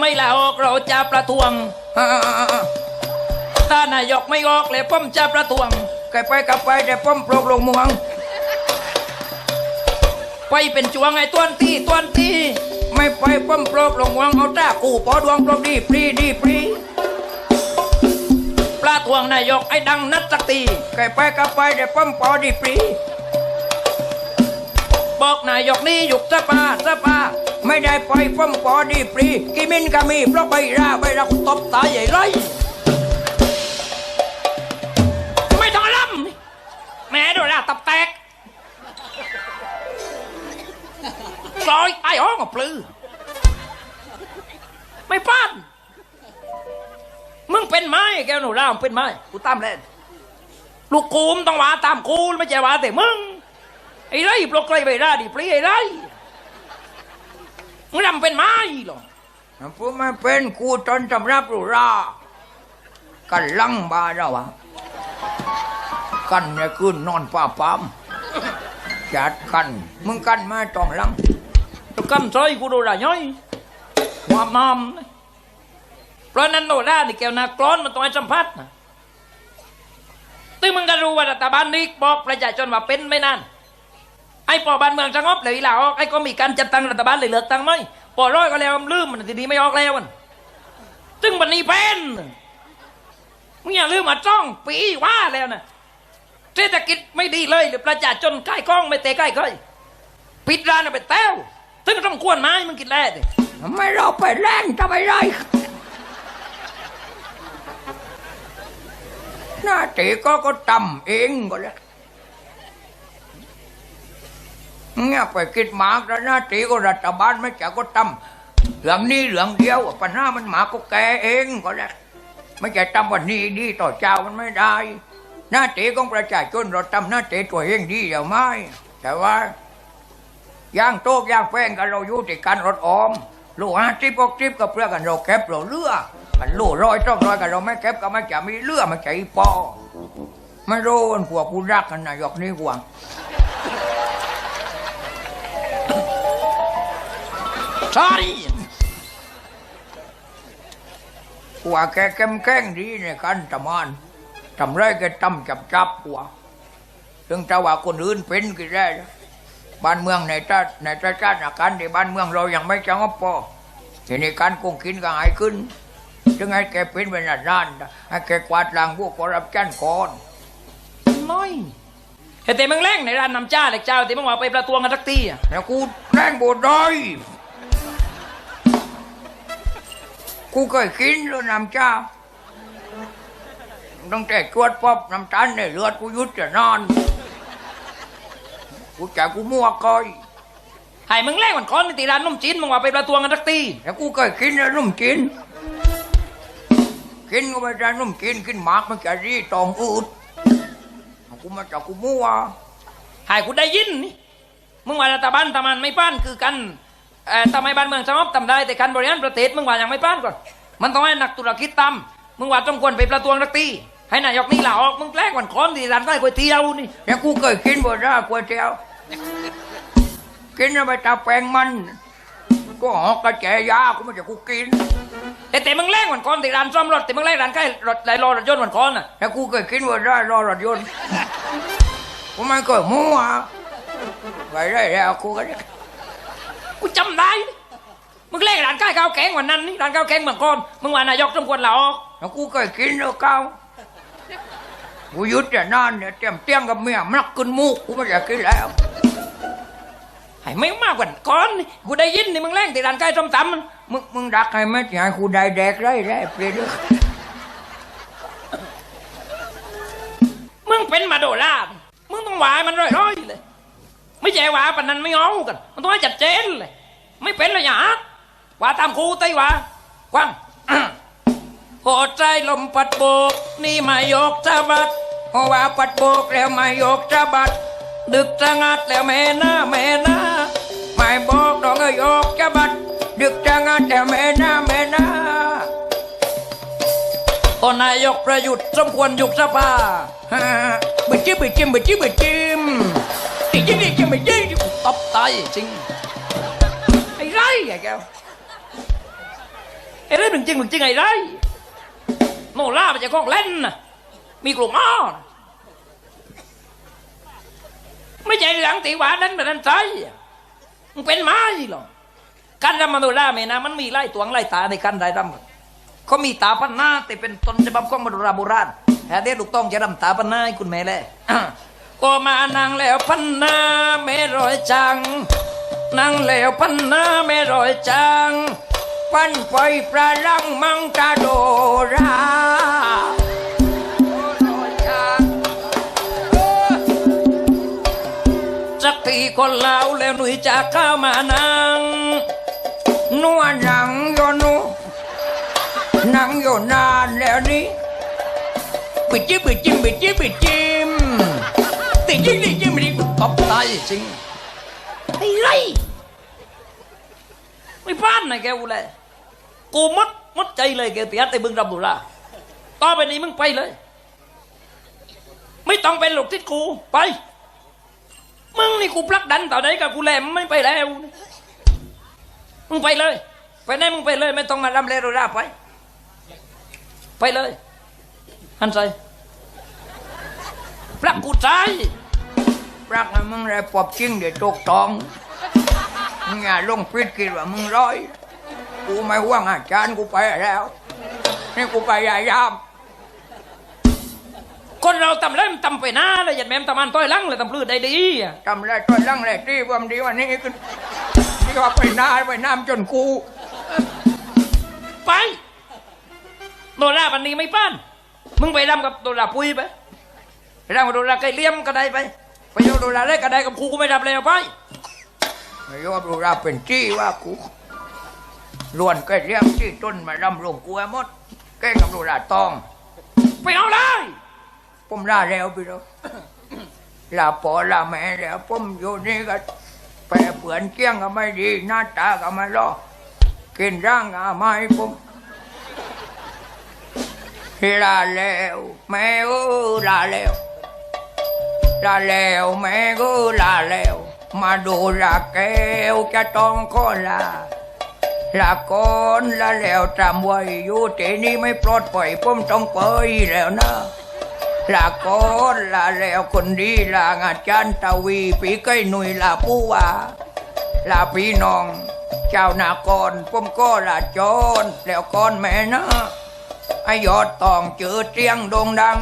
ไม่ลาออกเราจะประท้วงอ่าอ่าอ่าถ้านายกไม่ออกเลยผมจะประท้วงไกไปกลับไปแต่ป้อมปลกลงเมืองไปเป็นจวงไอ้ต้วนตีต้วนตีไม่ไปป้อมปลกลงเมืองเอาจ้ากูปอดวงปลกดีปรีดีปรีประท้วงนายกไอ้ดังนัดสักตีไกไปกลับไปแต่ป้อมปอดีปรี บอกนายกนี่หยุดสภาสภาไม่ได้ไปป้อมปอดีปรีกิมินก็มีเพราะใบราใบรากูตบตายใหญ่ไรไม่ต้องล่ำแม่ดูละตับแตกกลอยไอ้ห้องกับปลือ ไม่ป้านมึงเป็นไม้แกหนูร่าเป็นไม้กูตามเล่นลูกกูมต้องว่าตามกูไม่ใช่ว่าแต่มึง ไอ้ไรปลกไรไปราดิปรีไอ้ไรมึงรำเป็นไม้หรอผู้ไม่เป็นกูจนจำรับรูรากันลังบาเราวะกันเนี่ยคืนนอนป้าปามจัดกัน มึงกันมาตองลังตุกันซอยกูดูละย้อยความมามเพราะนั้นโนรานี่แกวนากร้อนมันต้องให้สัมผัสนะตึงมึงก็รู้ว่ารัฐบาลนี้บอกประชาชนว่าเป็นไม่นาน ไอ้ปอบ้านเมืองสงบเลยลาออกไอ้ก็มีการจัดตั้งรัฐบาลเลยเลือกตั้งไหมปอร้อยก็แล้วลืมมันทีนี้ไม่ออกแล้วมันตึงบันนี้เป็นมึงอย่าลืมมาจ้องปีว่าแล้วนะเศรษฐกิจไม่ดีเลยหรือประชาชนใกล้กล้องไม่เตะใกล้ก้อยปิดร้านเอาไปแต้วตึงต้องควรไม้มึงกินแร่ดิไมเราไปแรงทำไมไรหน้าตีก็ก็ตำเองก็แล้ว เงี้ยไปคิดหมากแล้วหน้าตีก็รัฐบาลไม่จะก็ตำเหลืองนี้เหลืองเดียวปัญหามันหมาก็แกเองก็แล้วไม่ใช่ตำวันนี้ดีต่อเจ้ามันไม่ได้ หน้าตีของประชาชนเราตำหน้าตีตัวเองดีเดียวไม่แต่ว่าย่างโต๊ะย่างแป้งกันเราอยู่ที่กันรถออมลูกห้าทิปกทิปกับเพื่อกันเราเก็บเราเลือกันลูกร้อยต้องร้อยกันเราไม่เก็บก็ไม่จะมีเลือไม่ใจปอไม่รู้มันพวกกูรักกันนายกนี่กว่า ใช่กว่าแกแก้มแก้งดีในกันทำงานทำไรแกทำจับจับกว่าถึงจะว่าคนอื่นเป็นก็ได้นะบ้านเมืองในชาติในชาติอาการในบ้านเมืองเรายังไม่สงบพอทีนี้การคงกินก็หายขึ้นจึงให้แกเป็นเป็นนานๆให้แกกวาดล้างพวกคอร์รัปชันก่อนน้อยเฮ้ยแต่มึงแรงในร้านน้ำจ้าเลยเจ้าแต่มึงว่าไปประท้วงกันสักทีอะแล้วกูแรงบดได้ กูเคยกินแล้วน้ำจ้าตั้งแต่ชวดป๊อบน้ำตาลในเลือดกูหยุดจะนอน กูจะกูมั่วก้อยให้มึงแรงมันค้อนในตีร้านนมจีนมึงว่าไปประท้วงกันสักทีแล้วกูเคยกินแล้วนุ่มกินกินก็ไม่ได้นุ่มกินกินหมากมันจะรีตองอืดกูมาจากกูมั่วให้กูได้ยินนี่มึงว่ารัฐบาลทำมันไม่ป้านคือกันเอ่อ ทำไมบ้านเมืองสงบทำได้แต่การบริหารประเทศมึงว่ายังไม่ป้านก่อน มันต้องให้นักธุรกิจทำมึงว่าต้องควรไปประท้วงสักทีให้นายกนี่ลาออกมึงแกล้งมันค้อนที่ร้านใกล้ก๋วยเตี๋ยวนี่แล้วกูเคยกินบ่ได้ก๋วยเตี๋ยวกินแล้วไปตาแปลงมันก็หอกกระแจยากูไม่จะกูกินแต่แต่มึงแรงมันค้อนที่ร้านซ่อมรถแต่มึงแรงร้านใกล้รถไหลรอรถยนต์มันค้อนอะแล้วกูเคยกินบ่ได้รอรถยนต์กูไม่เคยมั่วไปได้แล้วกูก็ได้ กูจำได้นี่มึงแรงร้านใกล้ข้าวแกงวันนั้นนี่ร้านข้าวแกงเมืองค้อนมึงว่านายกสมควรลาออกแล้วกูเคยกินแล้วเก้ากูหยุดแต่นานเนี่ยเตรียมเตี้ยงกับเมียมักขึ้นมูกกูไม่อยากกินแล้วให้ไม่มากกว่าก้อนนี่กูได้ยินนี่มึงแรงที่ร้านใกล้ส้มตำมันมึงมึงดักให้ไหมที่ให้กูได้แดกได้ได้เปลี่ยนด้วยมึงเป็นมาโดราบมึงต้องหวายมันร้อยๆเลย ไม่ใช่หวาปนนั้นไม่เอากัน มันต้องให้จัดเจนเลย ไม่เป็นเลยอย่าหวาตามครูไต้หวากว้างโหดใจลมปัดโบก นี่มายกสะบัดเพราะว่าปัดโบกแล้วมายกสะบัด ดึกสะงัดแล้วแม่น้าแม่น้าไม่บอกดองก็ยกสะบัด ดึกจังงันแต่แม่น้าแม่น้าตอนนายกประยุทธ์สมควรยุบสภาฮ่าบึจิ้มบึจิ้มบึจิ้มบึจิ้ม อีกจิ้มอีกจิ้มบึจิ้มตบตายจริงไอ้ไรไอ้แกวไอ้เรื่องหนึ่งจริงหนึ่งจริงไอ้ไรโนล่ามันจะกล้องเล่นนะมีกลุ่มอ้อไม่ใช่หลังตีหวานนั้นแบบนั้นใจมันเป็นไม้หรอกการรำมโนราเมนะมันมีไล่ตวงไล่ตาในการได้รำเขามีตาพันหน้าแต่เป็นตนฉบับของมโนราโบราณแต่เด็กลูกต้องจะรำตาพันหน้าให้คุณแม่เล ก็มานั่งแล้วพันหน้าไม่รอยจังนั่งแล้วพันหน้าไม่รอยจัง ปั้นไปปลาลังมังตาโดราโอ้ยจ้าสักทีคนเล่าแล้วหนุ่ยจะเข้ามานั่งนัวหนังโยนุหนังโยนานแล้วนี่ปิดจิ้มปิดจิ้มปิดจิ้มปิดจิ้ มติดจิ้มติดจิ้มติดจิ้มตบตายจริงไอ้ไรไม่พลาดนะแกกูเลยกูมัดมัดใจเลยแกเตียแต่บึงรำบุราต่อไปนี้มึงไปเลย ไม่ต้องเป็นลูกทิศกูไป มึงนี่กูพลักดันต่อไหนกับกูแหลมไม่ไปแล้ว มึงไปเลย ไปไหนมึงไปเลย ไม่ต้องมารำเลโรราไป ไปเลย หันใจพลักกูใจ รักนะมึงไรปอบจริงเดี๋ยวตกตองมึงอย่าลงพิษกินว่ามึงร้อย กูไม่ห่วงอาจารย์กูไปแล้ว นี่กูไปยายาม คนเราทำเล่มทำไปหน้าเลยอย่าแม่มทำมันต้อยลังเลยทำพลืดได้ดีอะทำไรตัวลังไรที่ความดีวันนี้ขึ้นนี่ว่าไปหน้าไปน้ำจนกูไปโดราปันนี้ไม่ป้าน มึงไปรำกับโดราปุยไปรำกับโดราไก่เลี้ยมก็ได้ไป ไปโยโดราเล็กก็ได้กับครูกูไม่รับเลยเอาไปไม่ยอมรู้ราเป็นจี้ว่ากูล้วนก็เรียกจี้ต้นมาลำลงกูให้หมดแกล้งกับรู้ราตอง ไปเอาเลยผมลาแล้วพี่น้องลาปอลาแม่แล้วผมอยู่นี่ก็แปรเปือนเกี้ยงก็ไม่ดี หน้าตาก็ไม่รอกินร่างก็ไม่ผมลาแล้ว แม่เออลาแล้ว ลาแล้วแม่ก็ลาแล้ว มาดูลาแก้วจะต้องก็ลาลาก่อนลาแล้วจำไว้อยู่ที่นี่ไม่ปลอดปล่อยผมต้องไปแล้วนะลาก่อนลาแล้วคนดีลางอาจารย์ตวีปีใกล้หนุ่ยลาผู้ว่าลาพี่น้อง เจ้านากรผมก็ลาจรแล้วก่อนแม่นะไอ้ยอดตองเจอเตียงโด่งดัง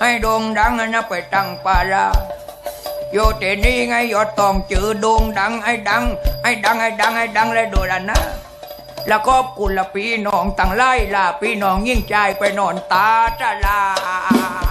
ให้โด่งดังนะไปตั้งปาลาโยเตนี่ไงยอดตองจื่อโด่งดังไอ้ดังไอ้ดังไอ้ดังไอ้ดังเลยโดนลนะ แล้วก็กุลปีน้องตั้งไล่ลาปีน้องยิ่งใจไปนอนตาจะลา